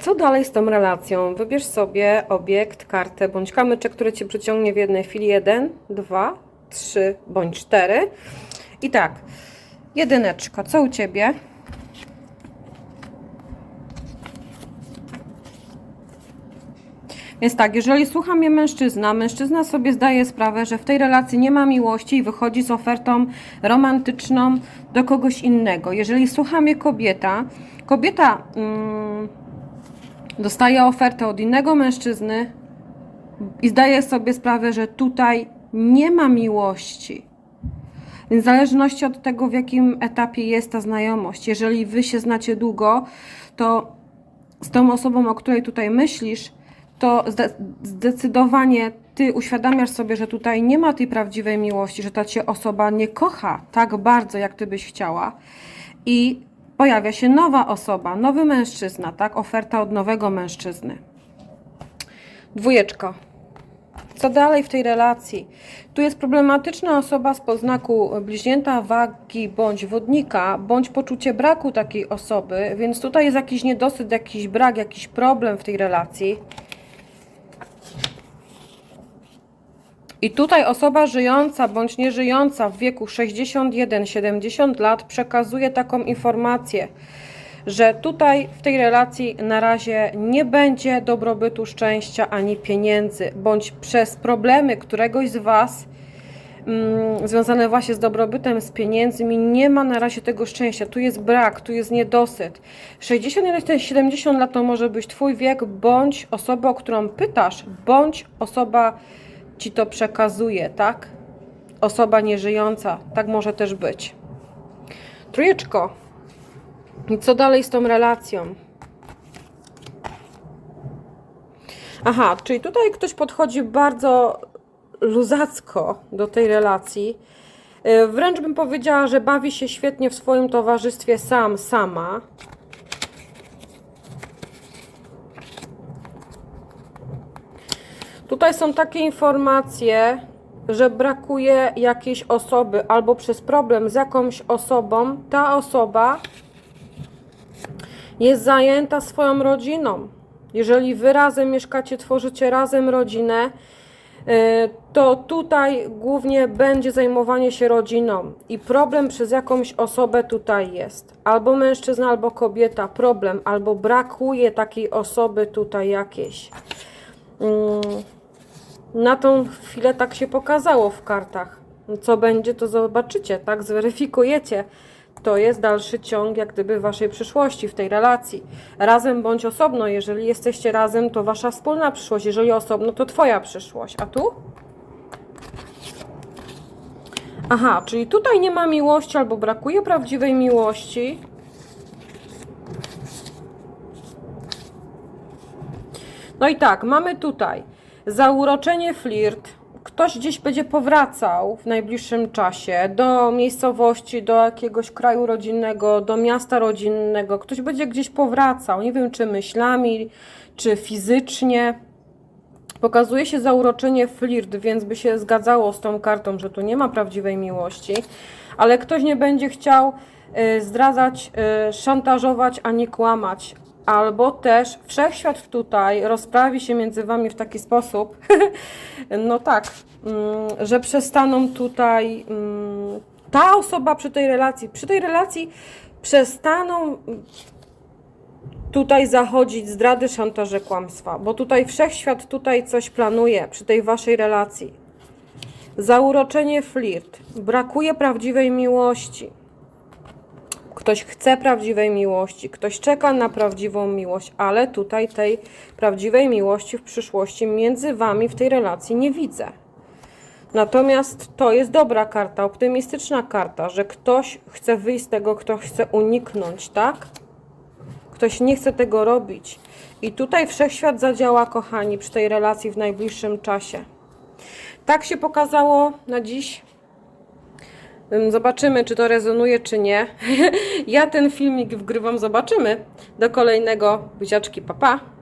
Co dalej z tą relacją? Wybierz sobie obiekt, kartę bądź kamyczek, który Cię przyciągnie w jednej chwili. Jeden, dwa, trzy bądź cztery. I tak, jedyneczka, co u Ciebie? Więc tak, jeżeli słucha mnie mężczyzna, mężczyzna sobie zdaje sprawę, że w tej relacji nie ma miłości i wychodzi z ofertą romantyczną do kogoś innego. Jeżeli słucha mnie kobieta, kobieta mm, dostaje ofertę od innego mężczyzny i zdaje sobie sprawę, że tutaj nie ma miłości. Więc w zależności od tego, w jakim etapie jest ta znajomość, jeżeli wy się znacie długo, to z tą osobą, o której tutaj myślisz, to zde- zdecydowanie ty uświadamiasz sobie, że tutaj nie ma tej prawdziwej miłości, że ta cię osoba nie kocha tak bardzo, jak ty byś chciała. I pojawia się nowa osoba, nowy mężczyzna, tak? Oferta od nowego mężczyzny. Dwójeczka. Co dalej w tej relacji? Tu jest problematyczna osoba z poznaku bliźnięta wagi bądź wodnika, bądź poczucie braku takiej osoby, więc tutaj jest jakiś niedosyt, jakiś brak, jakiś problem w tej relacji. I tutaj osoba żyjąca bądź nieżyjąca w wieku 61-70 lat przekazuje taką informację, że tutaj w tej relacji na razie nie będzie dobrobytu, szczęścia ani pieniędzy, bądź przez problemy któregoś z Was mm, związane właśnie z dobrobytem, z pieniędzmi, nie ma na razie tego szczęścia. Tu jest brak, tu jest niedosyt. 61-70 lat to może być Twój wiek, bądź osoba, o którą pytasz, bądź osoba Ci to przekazuje, tak? Osoba nieżyjąca, tak może też być. Trójeczko. Co dalej z tą relacją? Aha, czyli tutaj ktoś podchodzi bardzo luzacko do tej relacji. Yy, Wręcz bym powiedziała, że bawi się świetnie w swoim towarzystwie sam, sama. Tutaj są takie informacje, że brakuje jakiejś osoby albo przez problem z jakąś osobą, ta osoba jest zajęta swoją rodziną. Jeżeli wy razem mieszkacie, tworzycie razem rodzinę, y, to tutaj głównie będzie zajmowanie się rodziną i problem przez jakąś osobę tutaj jest. Albo mężczyzna, albo kobieta, problem, albo brakuje takiej osoby tutaj jakiejś. Mm, Na tą chwilę tak się pokazało w kartach. Co będzie, to zobaczycie, tak? Zweryfikujecie. To jest dalszy ciąg, jak gdyby waszej przyszłości w tej relacji. Razem bądź osobno. Jeżeli jesteście razem, to wasza wspólna przyszłość. Jeżeli osobno, to twoja przyszłość. A tu? Aha, czyli tutaj nie ma miłości albo brakuje prawdziwej miłości. No i tak, mamy tutaj zauroczenie flirt. Ktoś gdzieś będzie powracał w najbliższym czasie do miejscowości, do jakiegoś kraju rodzinnego, do miasta rodzinnego. Ktoś będzie gdzieś powracał, nie wiem czy myślami, czy fizycznie. Pokazuje się zauroczenie flirt, więc by się zgadzało z tą kartą, że tu nie ma prawdziwej miłości, ale ktoś nie będzie chciał y, zdradzać, y, szantażować ani kłamać. Albo też wszechświat tutaj rozprawi się między wami w taki sposób, no tak, mm, że przestaną tutaj mm, ta osoba przy tej relacji, przy tej relacji przestaną tutaj zachodzić zdrady, szantaże, kłamstwa, bo tutaj wszechświat tutaj coś planuje przy tej waszej relacji. Zauroczenie flirt, brakuje prawdziwej miłości. Ktoś chce prawdziwej miłości, ktoś czeka na prawdziwą miłość, ale tutaj tej prawdziwej miłości w przyszłości między wami w tej relacji nie widzę. Natomiast to jest dobra karta, optymistyczna karta, że ktoś chce wyjść z tego, ktoś chce uniknąć, tak? Ktoś nie chce tego robić. I tutaj wszechświat zadziała, kochani, przy tej relacji w najbliższym czasie. Tak się pokazało na dziś. Ym, Zobaczymy, czy to rezonuje, czy nie. ja ten filmik wgrywam, zobaczymy. Do kolejnego. Buziaczki, papa. Pa.